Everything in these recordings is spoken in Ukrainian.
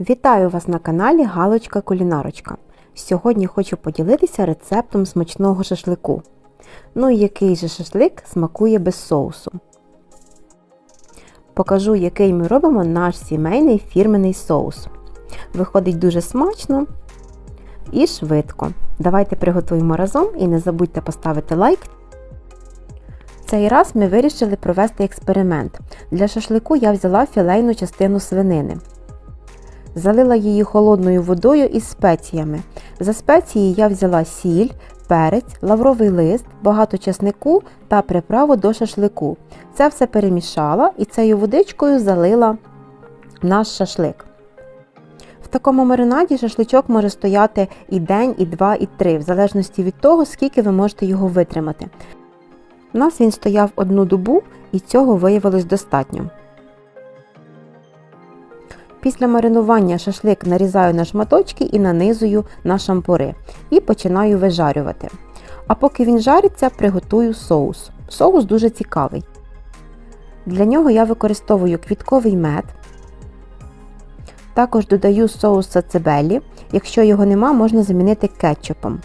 Вітаю вас на каналі Галочка Кулінарочка. Сьогодні хочу поділитися рецептом смачного шашлику. Ну і який же шашлик смакує без соусу. Покажу, який ми робимо наш сімейний фірменний соус. Виходить дуже смачно і швидко. Давайте приготуємо разом і не забудьте поставити лайк. Цей раз ми вирішили провести експеримент. Для шашлику я взяла філейну частину свинини. Залила її холодною водою із спеціями. За спеції я взяла сіль, перець, лавровий лист, багато чеснику та приправу до шашлику. Це все перемішала і цією водичкою залила наш шашлик. В такому маринаді шашличок може стояти і день, і два, і три, в залежності від того, скільки ви можете його витримати. У нас він стояв одну добу і цього виявилось достатньо. Після маринування шашлик нарізаю на шматочки і нанизую на шампури і починаю вижарювати. А поки він жариться, приготую соус. Соус дуже цікавий. Для нього я використовую квітковий мед. Також додаю соус сацебелі. Якщо його нема, можна замінити кетчупом.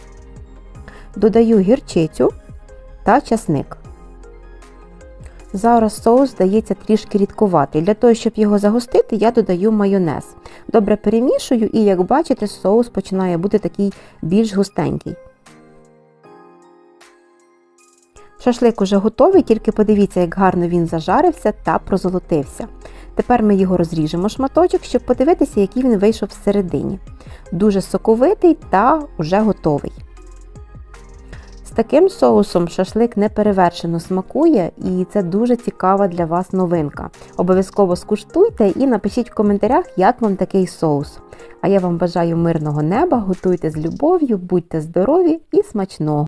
Додаю гірчицю та часник. Зараз соус здається трішки рідкуватий. Для того, щоб його загустити, я додаю майонез. Добре перемішую і, як бачите, соус починає бути такий більш густенький. Шашлик уже готовий, тільки подивіться, як гарно він зажарився та прозолотився. Тепер ми його розріжемо шматочок, щоб подивитися, який він вийшов всередині. Дуже соковитий та вже готовий. Таким соусом шашлик неперевершено смакує, і це дуже цікава для вас новинка. Обов'язково скуштуйте і напишіть в коментарях, як вам такий соус. А я вам бажаю мирного неба, готуйте з любов'ю, будьте здорові і смачного!